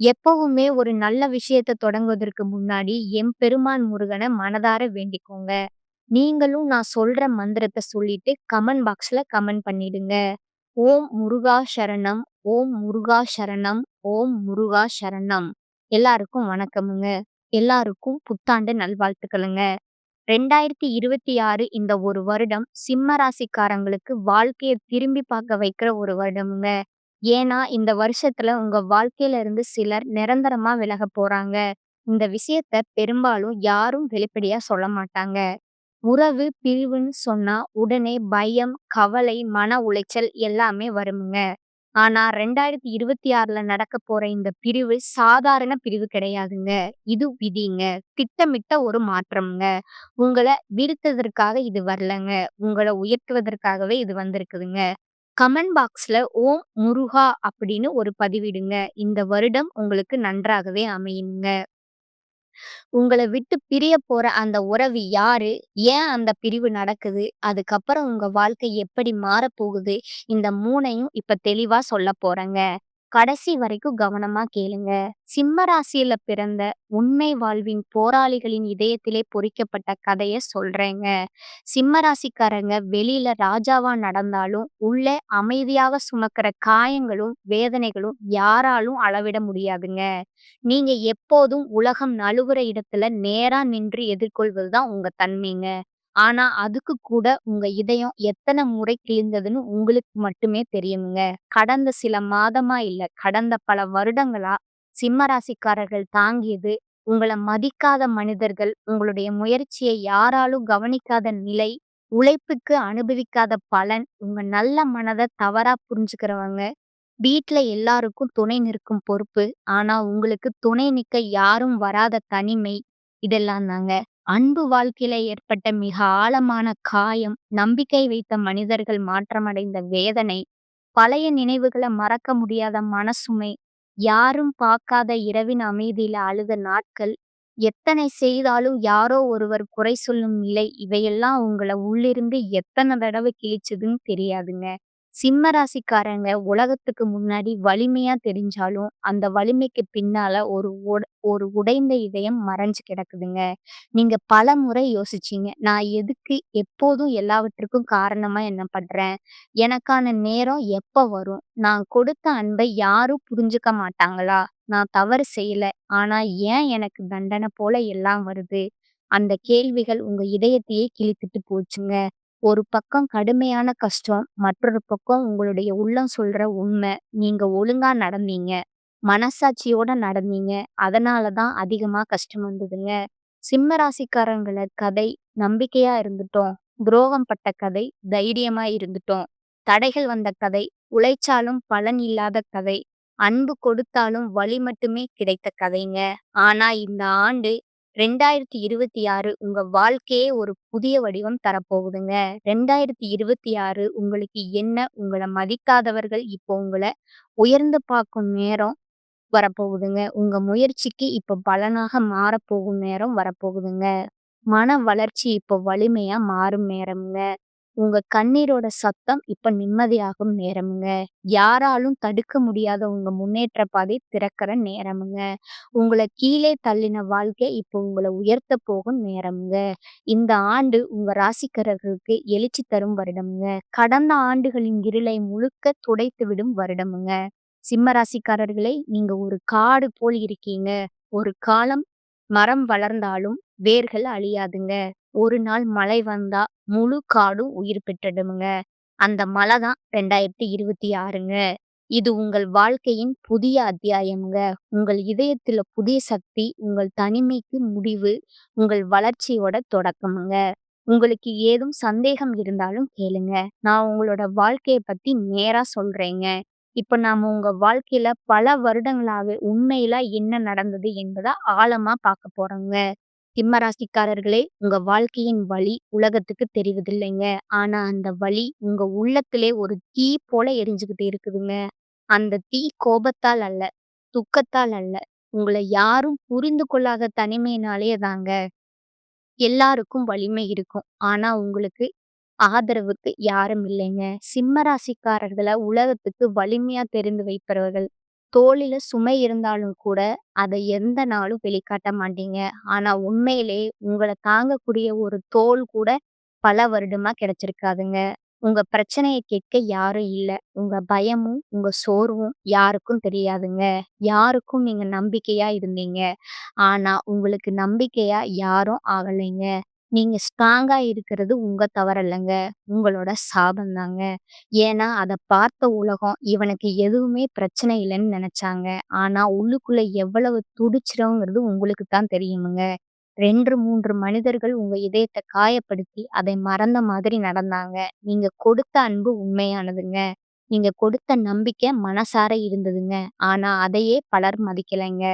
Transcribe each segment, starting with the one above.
எப்பவுமே ஒரு நல்ல விஷயத்த தொடங்குவதற்கு முன்னாடி எம்பெருமான் முருகனை மனதார வேண்டிக்கோங்க. நீங்களும் நான் சொல்ற மந்திரத்த சொல்லிட்டு கமெண்ட் பாக்ஸ்ல கமெண்ட் பண்ணிடுங்க. ஓம் முருகா சரணம், ஓம் முருகா சரணம், ஓம் முருகா சரணம். எல்லாருக்கும் வணக்கமுங்க. எல்லாருக்கும் புத்தாண்டு நல்வாழ்த்துக்களுங்க. 2026 இந்த ஒரு வருடம் சிம்ம ராசிக்காரங்களுக்கு வாழ்க்கைய திரும்பி பார்க்க வைக்கிற ஒரு வருடம்ங்க. ஏன்னா, இந்த வருஷத்துல உங்க வாழ்க்கையில இருந்து சிலர் நிரந்தரமா விலக போறாங்க. இந்த விஷயத்த பெரும்பாலும் யாரும் வெளிப்படையா சொல்ல மாட்டாங்க. உறவு பிரிவுன்னு சொன்னா உடனே பயம், கவலை, மன உளைச்சல் எல்லாமே வருமுங்க. ஆனா 2026ல நடக்கப் போற இந்த பிரிவு சாதாரண பிரிவு கிடையாதுங்க. இது விதிங்க. திட்டமிட்ட ஒரு மாற்றம்ங்க. உங்கள வீழ்த்ததற்காக இது வரலங்க. உங்கள உயர்த்துவதற்காகவே இது வந்திருக்குதுங்க. கமெண்ட் பாக்ஸ்ல ஓம் முருகா அப்படின்னு ஒரு பதிவிடுங்க. இந்த வருடம் உங்களுக்கு நன்றாகவே அமையுங்க. உங்களை விட்டு பிரிய போற அந்த உறவு யாரு? ஏன் அந்த பிரிவு நடக்குது? அதுக்கப்புறம் உங்க வாழ்க்கை எப்படி மாறப்போகுது? இந்த மூணையும் இப்ப தெளிவா சொல்ல போறேங்க. கடைசி வரைக்கும் கவனமா கேளுங்க. சிம்ம ராசியில பிறந்த உண்மை வாழ்வின் போராளிகளின் இதயத்திலே பொறிக்கப்பட்ட கதைய சொல்றேங்க. சிம்ம ராசிக்காரங்க வெளியில ராஜாவா நடந்தாலும், உள்ளே அமைதியாக சுமக்கிற காயங்களும், வேதனைகளும் யாராலும் அளவிட முடியாதுங்க. நீங்க எப்போதும் உலகம் நழுவுற இடத்துல நேரா நின்று எதிர்கொள்வது தான் உங்க தன்மைங்க. ஆனா அதுக்கு கூட உங்க இதயம் எத்தனை முறை கிழிந்ததுன்னு உங்களுக்கு மட்டுமே தெரியுங்க. கடந்த சில மாதமா இல்ல, கடந்த பல வருடங்களா சிம்ம ராசிக்காரர்கள் தாங்கியது, உங்கள மதிக்காத மனிதர்கள், உங்களுடைய முயற்சியை யாராலும் கவனிக்காத நிலை, உழைப்புக்கு அனுபவிக்காத பலன், உங்க நல்ல மனத தவறா புரிஞ்சுக்கிறவங்க, வீட்ல எல்லாருக்கும் துணை நிற்கும் பொறுப்பு, ஆனா உங்களுக்கு துணை நிக்க யாரும் வராத தனிமை, இதெல்லாம் தாங்க. அன்பு வாழ்க்கையில ஏற்பட்ட மிக ஆழமான காயம், நம்பிக்கை வைத்த மனிதர்கள் மாற்றமடைந்த வேதனை, பழைய நினைவுகள மறக்க முடியாத மனசுமை, யாரும் பார்க்காத இரவின் அமைதியில அழுத நாட்கள், எத்தனை செய்தாலும் யாரோ ஒருவர் குறை சொல்லும் நிலை, இவையெல்லாம் உங்கள உள்ளிருந்து எத்தன தடவ கிழிச்சதுன்னு தெரியாதுங்க. சிம்ம ராசிக்காரங்க உலகத்துக்கு முன்னாடி வலிமையா தெரிஞ்சாலும், அந்த வலிமைக்கு பின்னால ஒரு உட ஒரு உடைந்த இதயம் மறைஞ்சு கிடக்குதுங்க. நீங்க பலமுறை யோசிச்சீங்க. நான் எதுக்கு எப்போதும் எல்லாவற்றுக்கும் காரணமா என்ன பண்றேன்? எனக்கான நேரம் எப்ப வரும்? நான் கொடுத்த அன்பை யாரும் புரிஞ்சுக்க மாட்டாங்களா? நான் தவறு செய்யல. ஆனா ஏன் எனக்கு தண்டனை போல எல்லாம் வருது? அந்த கேள்விகள் உங்க இதயத்தையே கிழித்துட்டு போச்சுங்க. ஒரு பக்கம் கடுமையான கஷ்டம், மற்றொரு பக்கம் உங்களுடைய உள்ளம் சொல்ற உண்மை. நீங்க ஒழுங்கா நடந்தீங்க. மனசாட்சியோட நடந்தீங்க. அதனால தான் அதிகமா கஷ்டம் வந்ததுங்க. சிம்ம ராசிக்காரங்கள கதை நம்பிக்கையா இருந்துட்டோம். துரோகம் பட்ட கதை தைரியமா இருந்துட்டோம். தடைகள் வந்த கதை உழைச்சாலும் பலன் இல்லாத கதை. அன்பு கொடுத்தாலும் வலி மட்டுமே கிடைத்த கதைங்க. ஆனா இந்த ஆண்டு 2026 உங்க வாழ்க்கையே ஒரு புதிய வடிவம் தரப்போகுதுங்க. 2026 உங்களுக்கு என்ன? உங்களை மதிக்காதவர்கள் இப்போ உங்களை உயர்ந்து பார்க்கும் நேரம் வரப்போகுதுங்க. உங்க முயற்சிக்கு இப்போ பலனாக மாறப்போகும் நேரம் வரப்போகுதுங்க. மன வளர்ச்சி இப்போ வலிமையா மாறும் நேரம்ங்க. உங்க கண்ணீரோட சத்தம் இப்ப நிம்மதியாகும் நேரமுங்க. யாராலும் தடுக்க முடியாத உங்க முன்னேற்ற பாதை திறக்கிற நேரமுங்க. உங்களை கீழே தள்ளின வாழ்க்கை இப்போ உங்களை உயர்த்தப் போகும் நேரமுங்க. இந்த ஆண்டு உங்க ராசிக்காரர்களுக்கு எழுச்சி தரும் வருடமுங்க. கடந்த ஆண்டுகளின் இருளை முழுக்க துடைத்துவிடும் வருடமுங்க. சிம்ம ராசிக்காரர்களே, நீங்க ஒரு காடு போல் இருக்கீங்க. ஒரு காலம் மரம் வளர்ந்தாலும் வேர்கள் அழியாதுங்க. ஒரு நாள் மழை வந்தா முழு காடும் உயிர் பெற்றுடும்ங்க. அந்த மழை தான் 2026ங்க. இது உங்கள் வாழ்க்கையின் புதிய அத்தியாயம்ங்க. உங்கள் இதயத்துல புதிய சக்தி, உங்கள் தனிமைக்கு முடிவு, உங்கள் வளர்ச்சியோட தொடக்கமுங்க உங்களுக்கு ஏதும் சந்தேகம் இருந்தாலும் கேளுங்க. நான் உங்களோட வாழ்க்கைய பத்தி நேரா சொல்றேங்க. இப்ப நாம உங்க வாழ்க்கையில பல வருடங்களாக உண்மையில என்ன நடந்தது என்பதை ஆழமா பார்க்க போறோங்க. சிம்மராசிக்காரர்களே உங்க வாழ்க்கையின் வழி உலகத்துக்கு தெரிவதில்லைங்க. ஆனா அந்த வழி உங்க உள்ளத்திலே ஒரு தீ போல எரிஞ்சுக்கிட்டு இருக்குதுங்க. அந்த தீ கோபத்தால் அல்ல, துக்கத்தால் அல்ல, உங்களை யாரும் புரிந்து கொள்ளாத தனிமையினாலேயே தாங்க. எல்லாருக்கும் வலிமை இருக்கும். ஆனா உங்களுக்கு ஆதரவுக்கு யாரும் இல்லைங்க. சிம்மராசிக்காரர்கள உலகத்துக்கு வலிமையா தெரிந்து வைப்பவர்கள். தோளில சுமை இருந்தாலும் கூட, அத எந்த நாளும் வெளிக்காட்ட மாட்டீங்க. ஆனா உண்மையிலே உங்கள தாங்கக்கூடிய ஒரு தோள் கூட பல வருடமா கிடைச்சிருக்காதுங்க. உங்க பிரச்சனைய கேட்க யாரும் இல்ல. உங்க பயமும், உங்க சோர்வும் யாருக்கும் தெரியாதுங்க. யாருக்கும் நீங்க நம்பிக்கையா இருந்தீங்க. ஆனா உங்களுக்கு நம்பிக்கையா யாரும் ஆகலைங்க. நீங்க ஸ்ட்ராங்கா இருக்கிறது உங்க தவறல்லங்க. உங்களோட சாபம் தாங்க. ஏன்னா, அத பார்த்த உலகம் இவனுக்கு எதுவுமே பிரச்சனை இல்லன்னு நெனச்சாங்க. ஆனா உள்ளுக்குள்ள எவ்வளவு துடிச்சுறோங்கிறது உங்களுக்கு தான் தெரியுமுங்க. 2, 3 மனிதர்கள் உங்க இதயத்த காயப்படுத்தி, அதை மறந்த மாதிரி நடந்தாங்க. நீங்க கொடுத்த அன்பு உண்மையானதுங்க. நீங்க கொடுத்த நம்பிக்கை மனசார இருந்ததுங்க. ஆனா அதையே பலர் மதிக்கலைங்க.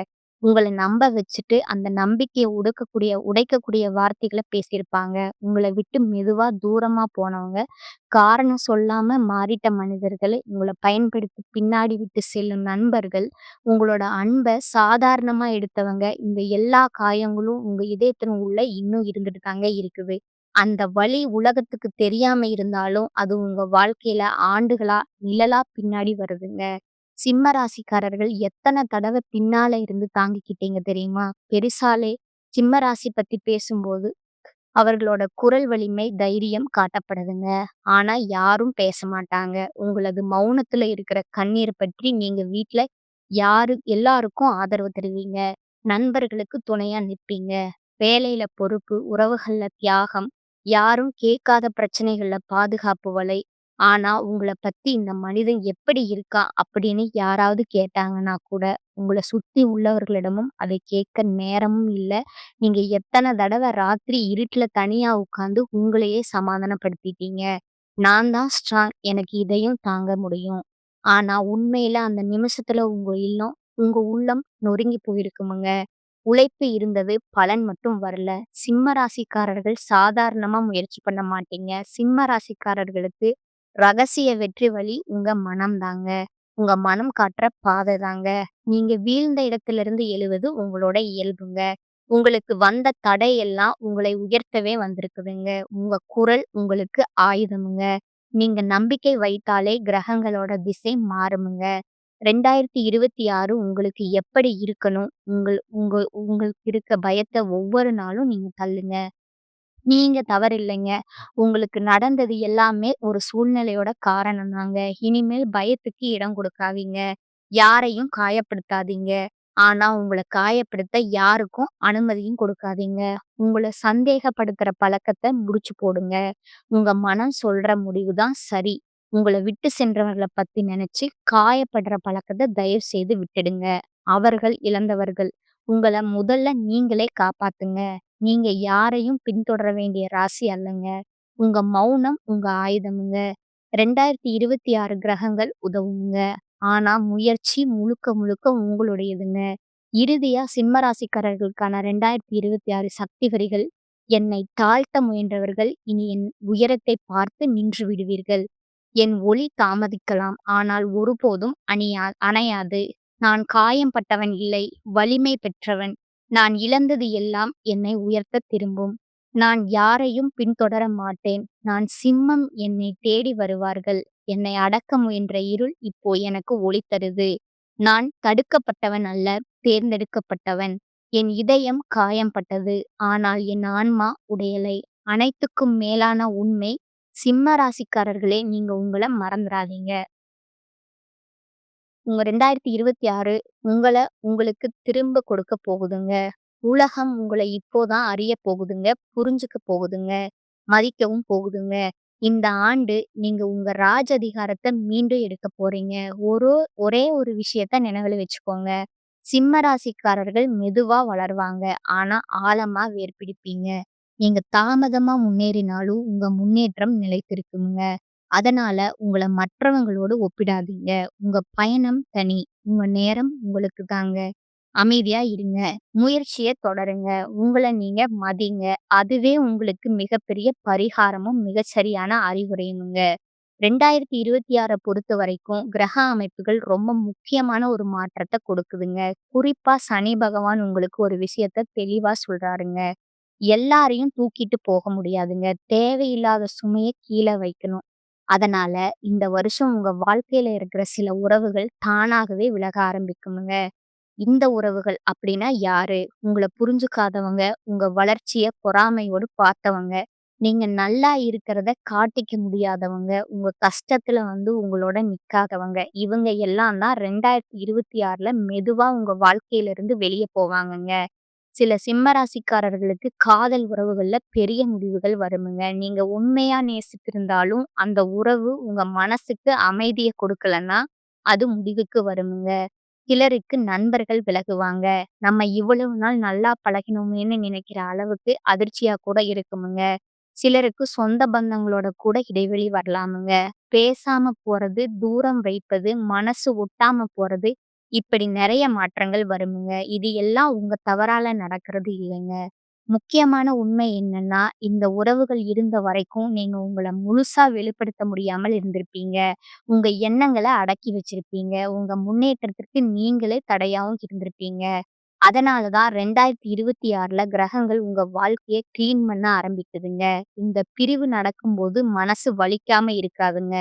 உங்கள நம்ப வச்சுட்டு, அந்த நம்பிக்கைய உடைக்கக்கூடிய உடைக்கக்கூடிய வார்த்தைகள பேசியிருப்பாங்க. உங்கள விட்டு மெதுவா தூரமா போனவங்க, காரணம் சொல்லாம மாறிட்ட மனிதர்கள், உங்கள பயன்படுத்தி பின்னாடி விட்டு செல்லும் நண்பர்கள், உங்களோட அன்ப சாதாரணமா எடுத்தவங்க, இந்த எல்லா காயங்களும் உங்க இதயத்தின் உள்ள இன்னும் இருந்துட்டு தாங்க இருக்குது. அந்த வலி உலகத்துக்கு தெரியாம இருந்தாலும், அது உங்க வாழ்க்கையில ஆண்டுகளா, நிழலா பின்னாடி வருதுங்க. சிம்ம ராசிக்காரர்கள் எத்தன தடவ பின்னால இருந்து தாங்கிக்கிட்டீங்க தெரியுமா? பெருசாலே சிம்ம ராசி பத்தி பேசும்போது, அவர்களோட குரல் வலிமை, தைரியம் காட்டப்படுதுங்க. ஆனா யாரும் பேச மாட்டாங்க. உங்களது மௌனத்துல இருக்கிற கண்ணீர் பற்றி நீங்க வீட்ல யாரு எல்லாருக்கும் ஆதரவு தருவீங்க. நண்பர்களுக்கு துணையா நிப்பீங்க. வேலையில பொறுப்பு, உறவுகள்ல தியாகம், யாரும் கேட்காத பிரச்சனைகள்ல பாதுகாப்பு வலை. ஆனா உங்கள பத்தி இந்த மனிதன் எப்படி இருக்கான் அப்படின்னு யாராவது கேட்டாங்கன்னா கூட, உங்கள சுத்தி உள்ளவர்களிடமும் அதை கேட்க நேரமும் இல்ல. நீங்க எத்தன தடவ ராத்திரி இருட்டுல தனியா உட்காந்து உங்களையே சமாதானப்படுத்திட்டீங்க. நான் தான் ஸ்ட்ராங். எனக்கு இதையும் தாங்க முடியும். ஆனா உண்மையில அந்த நிமிஷத்துல உங்க இல்லம் உங்க உள்ளம் நொறுங்கி போயிருக்குமுங்க. உழைப்பு இருந்தது, பலன் மட்டும் வரல. சிம்ம ராசிக்காரர்கள் சாதாரணமா முயற்சி பண்ண மாட்டீங்க. சிம்ம ராசிக்காரர்களுக்கு ரகசிய வெற்றி வழி உங்க மனம் தாங்க. உங்க மனம் காட்டுற பாதை தாங்க. நீங்க வீழ்ந்த இடத்திலிருந்து எழுவது உங்களோட இயல்புங்க. உங்களுக்கு வந்த தடை எல்லாம் உங்களை உயர்த்தவே வந்திருக்குதுங்க. உங்க குரல் உங்களுக்கு ஆயுதமுங்க. நீங்க நம்பிக்கை வைத்தாலே கிரகங்களோட திசை மாறுமுங்க. 2026 உங்களுக்கு எப்படி இருக்கணும்? உங்கள் உங்க உங்களுக்கு இருக்க பயத்தை ஒவ்வொரு நாளும் நீங்க தள்ளுங்க. நீங்க தவறில்லைங்க. உங்களுக்கு நடந்தது எல்லாமே ஒரு சூழ்நிலையோட காரணம் தாங்க. இனிமேல் பயத்துக்கு இடம் கொடுக்காதீங்க. யாரையும் காயப்படுத்தாதீங்க. ஆனா உங்கள காயப்படுத்த யாருக்கும் அனுமதியும் கொடுக்காதீங்க. உங்கள சந்தேகப்படுத்துற பழக்கத்த முடிச்சு போடுங்க. உங்க மனம் சொல்ற முடிவு தான் சரி. உங்கள விட்டு சென்றவர்கள பத்தி நினைச்சு காயப்படுற பழக்கத்த தயவு செய்து விட்டுடுங்க. அவர்கள் இழந்தவர்கள். உங்கள முதல்ல நீங்களே காப்பாத்துங்க. நீங்க யாரையும் பின்தொடர வேண்டிய ராசி அல்லங்க. உங்க மௌனம் உங்க ஆயுதமுங்க. 2026 கிரகங்கள் உதவுங்க. ஆனா முயற்சி முழுக்க முழுக்க உங்களுடையதுங்க. இறுதியா சிம்ம ராசிக்காரர்களுக்கான 2026 சக்தி வரிகள் என்னை தாழ்த்த முயன்றவர்கள் இனி என் உயரத்தை பார்த்து நின்று விடுவீர்கள். என் ஒளி தாமதிக்கலாம். ஆனால் ஒருபோதும் அணியா அணையாது. நான் காயம் பட்டவன் இல்லை, வலிமை பெற்றவன். நான் இழந்தது எல்லாம் என்னை உயர்த்தத் திரும்பும். நான் யாரையும் பின்தொடர மாட்டேன். நான் சிம்மம் என்னை தேடி வருவார்கள். என்னை அடக்க முயன்ற இருள் இப்போ எனக்கு ஒளி தருது. நான் தடுக்கப்பட்டவன் அல்ல, தேர்ந்தெடுக்கப்பட்டவன். என் இதயம் காயம்பட்டது. ஆனால் என் ஆன்மா உடையலை. அனைத்துக்கும் மேலான உண்மை சிம்ம ராசிக்காரர்களே நீங்க உங்களை மறந்துடாதீங்க உங்க 2026 உங்கள உங்களுக்கு திரும்ப கொடுக்க போகுதுங்க. உலகம் உங்களை இப்போ தான் போகுதுங்க. புரிஞ்சுக்க போகுதுங்க. மதிக்கவும் போகுதுங்க. இந்த ஆண்டு நீங்க உங்க ராஜ அதிகாரத்தை மீண்டும் எடுக்கப் போறீங்க. ஒரு ஒரே ஒரு விஷயத்த நினைவில் வச்சுக்கோங்க. சிம்ம ராசிக்காரர்கள் மெதுவா வளருவாங்க. ஆனா ஆழமா வேர் பிடிப்பீங்க. நீங்க தாமதமா முன்னேறினாலும் உங்க முன்னேற்றம் நிலைத்திருக்குங்க அதனால உங்கள மற்றவங்களோடு ஒப்பிடாதீங்க. உங்க பயணம் தனி. உங்க நேரம் உங்களுக்கு தாங்க. அமைதியா இருங்க. முயற்சிய தொடருங்க. உங்கள நீங்க மதிங்க. அதுவே உங்களுக்கு மிகப்பெரிய பரிகாரமும், மிகச்சரியான அறிவுரையும்ங்க. 2026 பொறுத்தவரைக்கும் கிரக அமைப்புகள் ரொம்ப முக்கியமான ஒரு மாற்றத்த கொடுக்குதுங்க. குறிப்பா சனி பகவான் உங்களுக்கு ஒரு விஷயத்த தெளிவா சொல்றாருங்க. எல்லாரையும் தூக்கிட்டு போக முடியாதுங்க. தேவையில்லாத சுமைய கீழ வைக்கணும். அதனால இந்த வருஷம் உங்க வாழ்க்கையில இருக்கிற சில உறவுகள் தானாகவே விலக ஆரம்பிக்குமுங்க. இந்த உறவுகள் அப்படின்னா யாரு? உங்கள புரிஞ்சுக்காதவங்க, உங்க வளர்ச்சிய பொறாமையோடு பார்த்தவங்க, நீங்க நல்லா இருக்கிறத காட்டிக்க முடியாதவங்க, உங்க கஷ்டத்துல வந்து உங்களோட நிக்காதவங்க, இவங்க எல்லாம் தான் 2026ல மெதுவா உங்க வாழ்க்கையில இருந்து வெளிய போவாங்கங்க. சில சிம்ம ராசிக்காரர்களுக்கு காதல் உறவுகள்ல பெரிய முடிவுகள் வருமுங்க. நீங்க உண்மையா நேசித்திருந்தாலும், அந்த உறவு உங்க மனசுக்கு அமைதியை கொடுக்கலன்னா, அது முடிவுக்கு வருமுங்க. சிலருக்கு நண்பர்கள் விலகுவாங்க. நம்ம இவ்வளவு நாள் நல்லா பழகினோமேன்னு நினைக்கிற அளவுக்கு அதிர்ச்சியா கூட இருக்குமுங்க. சிலருக்கு சொந்த பந்தங்களோட கூட இடைவெளி வரலாமுங்க. பேசாம போறது, தூரம் வைப்பது, மனசு ஒட்டாம போறது, இப்படி நிறைய மாற்றங்கள் வருமுங்க. இது எல்லாம் உங்க தவறால நடக்கிறது இல்லைங்க. முக்கியமான உண்மை என்னன்னா, இந்த உறவுகள் இருந்த வரைக்கும் நீங்க உங்கள முழுசா வெளிப்படுத்த முடியாமல் இருந்திருப்பீங்க. உங்க எண்ணங்கள அடக்கி வச்சிருப்பீங்க. உங்க முன்னேற்றத்திற்கு நீங்களே தடையாவும் இருந்திருப்பீங்க. அதனால தான் 2026ல கிரகங்கள் உங்க வாழ்க்கைய கிளீன் பண்ண ஆரம்பிக்குதுங்க. இந்த பிரிவு நடக்கும்போது மனசு வலிக்காம இருக்காதுங்க.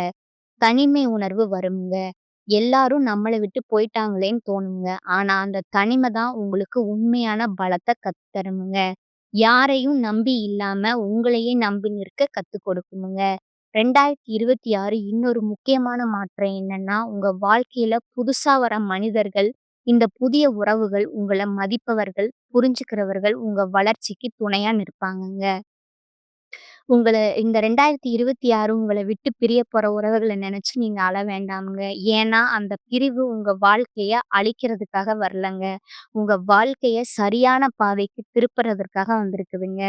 தனிமை உணர்வு வருமுங்க. எல்லாரும் நம்மள விட்டு போயிட்டாங்களேன்னு தோணுங்க. ஆனா அந்த தனிமை தான் உங்களுக்கு உண்மையான பலத்த கத்து தருமுங்க. யாரையும் நம்பி இல்லாம உங்களையே நம்பி நிற்க கத்துக் கொடுக்குமுங்க. 2026 இன்னொரு முக்கியமான மாற்றம் என்னன்னா, உங்க வாழ்க்கையில புதுசா வர மனிதர்கள், இந்த புதிய உறவுகள் உங்கள மதிப்பவர்கள், புரிஞ்சுக்கிறவர்கள், உங்க வளர்ச்சிக்கு துணையா நிற்பாங்கங்க. உங்களை இந்த 2026 உங்கள விட்டு பிரிய போற உறவுகள நெனச்சு நீங்க அழ வேண்டாம்ங்க. ஏன்னா, அந்த பிரிவு உங்க வாழ்க்கைய அழிக்கிறதுக்காக வரலங்க. உங்க வாழ்க்கைய சரியான பாதைக்கு திருப்புறதற்காக வந்திருக்குதுங்க.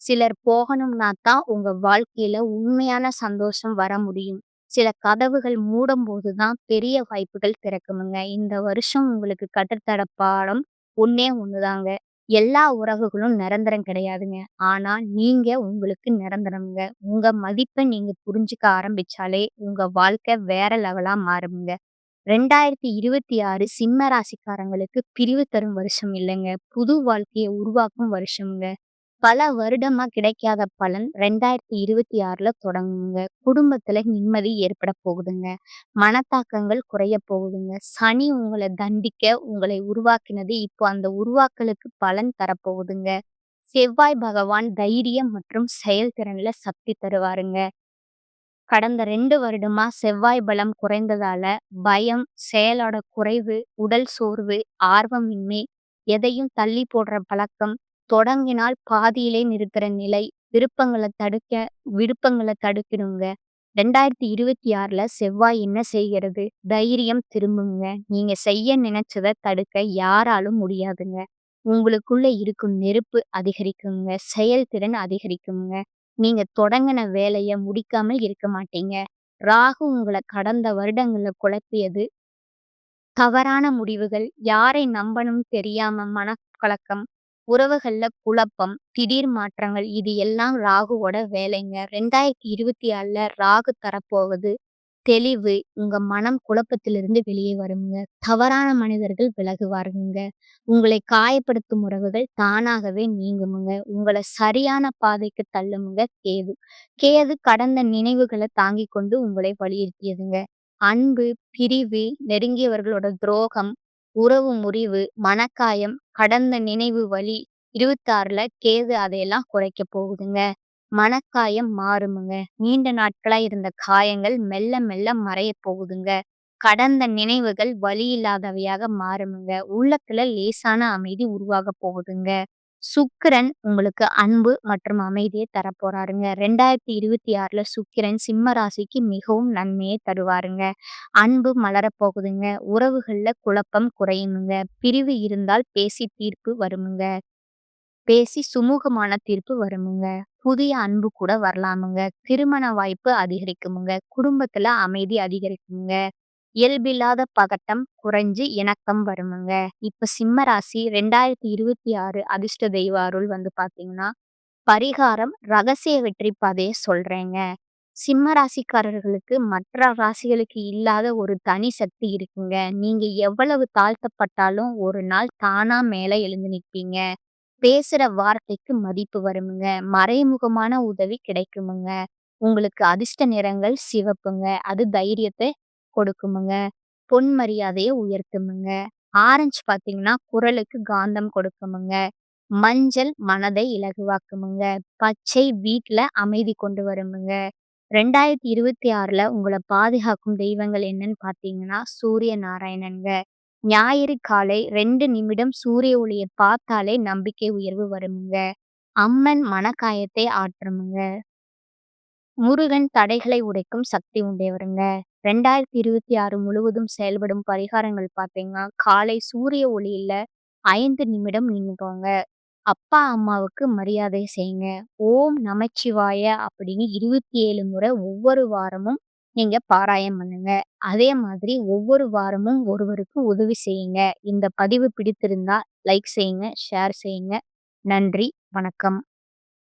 சிலர் போகணும்னா தான் உங்க வாழ்க்கையில உண்மையான சந்தோஷம் வர முடியும். சில கதவுகள் மூடும்போது தான் பெரிய வாய்ப்புகள் திறக்குமுங்க. இந்த வருஷம் உங்களுக்கு கற்றுத்தர பாடம் ஒண்ணே ஒண்ணுதாங்க. எல்லா உறவுகளும் நிரந்தரம் கிடையாதுங்க. ஆனா, நீங்க உங்களுக்கு நிரந்தரம்ங்க. உங்க மதிப்பை நீங்க புரிஞ்சுக்க ஆரம்பிச்சாலே, உங்க வாழ்க்கை வேற லெவலா மாறும்ங்க. 2026 சிம்ம ராசிக்காரங்களுக்கு பிரிவு தரும் வருஷம் இல்லைங்க புது வாழ்க்கையை உருவாக்கும் வருஷம்ங்க. பல வருடமா கிடைக்காத பலன் 2026ல தொடங்குங்க. குடும்பத்துல நிம்மதி ஏற்பட போகுதுங்க. மனத்தாக்கங்கள் குறைய போகுதுங்க. சனி உங்கள தண்டிக்க உங்களை உருவாக்கினது, இப்போ அந்த உருவாக்கலுக்கு பலன் தரப்போகுதுங்க. செவ்வாய் பகவான் தைரியம் மற்றும் செயல்திறன்ல சக்தி தருவாருங்க. கடந்த ரெண்டு வருடமா செவ்வாய் பலம் குறைந்ததால, பயம், செயலோட குறைவு, உடல் சோர்வு, ஆர்வமின்மை, எதையும் தள்ளி போடுற பழக்கம், தொடங்கினால் பாதியிலே நிறுத்துற நிலை, விருப்பங்களை தடுக்க விருப்பங்கள தடுக்கிடுங்க. 2026ல செவ்வாய் என்ன செய்கிறது? தைரியம் திரும்புங்க. நீங்க செய்ய நினைச்சதை தடுக்க யாராலும் முடியாதுங்க. உங்களுக்குள்ள இருக்கும் நெருப்பு அதிகரிக்குங்க. செயல்திறன் அதிகரிக்குங்க. நீங்க தொடங்கின வேலைய முடிக்காமல் இருக்க மாட்டீங்க. ராகு உங்களை கடந்த வருடங்களை குழப்பியது தவறான முடிவுகள், யாரை நம்பணும் தெரியாம மனக்கலக்கம், உறவுகள்ல குழப்பம், திடீர் மாற்றங்கள் இது எல்லாம் ராகுவோட வேலைங்க. 2024ல ராகு தரப்போவது தெளிவு. உங்க மனம் குழப்பத்திலிருந்து வெளியே வருங்க தவறான மனிதர்கள் விலகுவாருங்க. உங்களை காயப்படுத்தும் உறவுகள் தானாகவே நீங்குமுங்க. உங்களை சரியான பாதைக்கு தள்ளுமுங்க கேது. கேது கடந்த நினைவுகளை தாங்கி கொண்டு உங்களை வலியுறுத்தியதுங்க. அன்பு, பிரிவு, நெருங்கியவர்களோட துரோகம், உறவு முறிவு, மனக்காயம், கடந்த நினைவு வலி 26ல கேது அதையெல்லாம் குறைக்கப் போகுதுங்க. மனக்காயம் மாறுமுங்க. நீண்ட நாட்களா இருந்த காயங்கள் மெல்ல மெல்ல மறையப் போகுதுங்க. கடந்த நினைவுகள் வலியில்லாதவையாக மாறுமுங்க. உள்ளத்துல லேசான அமைதி உருவாகப் போகுதுங்க. சுக்கிரன் உங்களுக்கு அன்பு மற்றும் அமைதியை தரப்போறாருங்க. 2026ல சுக்கிரன் சிம்ம ராசிக்கு மிகவும் நன்மையை தருவாருங்க. அன்பு மலரப் போகுதுங்க. உறவுகள்ல குழப்பம் குறையுமுங்க. பிரிவு இருந்தால் பேசி தீர்ப்பு வருமுங்க. பேசி சுமூகமான தீர்ப்பு வருமுங்க. புதிய அன்பு கூட வரலாமுங்க. திருமண வாய்ப்பு அதிகரிக்குமுங்க. குடும்பத்துல அமைதி அதிகரிக்குங்க இயல்பில்லாத பதட்டம் குறைஞ்சு இணக்கம் வருமுங்க. இப்ப சிம்ம ராசி 2026 அதிர்ஷ்ட தெய்வ அருள் வந்து பார்த்தீங்கன்னா, பரிகாரம் ரகசிய வெற்றி பாதைய சொல்றேங்க. சிம்ம ராசிக்காரர்களுக்கு மற்ற ராசிகளுக்கு இல்லாத ஒரு தனி சக்தி இருக்குங்க. நீங்க எவ்வளவு தாழ்த்தப்பட்டாலும் ஒரு நாள் தானா மேல எழுந்து நிப்பீங்க. பேசுற வார்த்தைக்கு மதிப்பு வருமுங்க. மறைமுகமான உதவி கிடைக்குமுங்க. உங்களுக்கு அதிர்ஷ்ட நிறங்கள் சிவப்புங்க. அது தைரியத்த கொடுக்குமுங்க. பொன் மரியாதையை உயர்த்துமுங்க. ஆரஞ்சு பார்த்தீங்கன்னா, குரலுக்கு காந்தம் கொடுக்குமுங்க. மஞ்சள் மனதை இலகுவாக்குமுங்க. பச்சை வீட்ல அமைதி கொண்டு வருமுங்க. 2026ல உங்கள பாதுகாக்கும் தெய்வங்கள் என்னன்னு பார்த்தீங்கன்னா, சூரிய நாராயணன்க ஞாயிறு காலை ரெண்டு நிமிடம் சூரிய ஒளியை பார்த்தாலே நம்பிக்கை உயர்வு வருமுங்க. அம்மன் மனக்காயத்தை ஆற்றுமுங்க. முருகன் தடைகளை உடைக்கும் சக்தி ரெண்டாயிரத்தி இருபத்தி ஆறு முழுவதும் செயல்படும் பரிகாரங்கள் பார்த்தீங்கன்னா, காலை சூரிய ஒளியில ஐந்து நிமிடம் நின்றுக்கோங்க அப்பா, அம்மாவுக்கு மரியாதை செய்யுங்க. ஓம் நமச்சிவாய அப்படின்னு 27 முறை ஒவ்வொரு வாரமும் நீங்க பாராயம் பண்ணுங்க. அதே மாதிரி ஒவ்வொரு வாரமும் ஒருவருக்கு உதவி செய்யுங்க. இந்த பதிவு பிடித்திருந்தா லைக் செய்யுங்க, ஷேர் செய்யுங்க. நன்றி, வணக்கம்.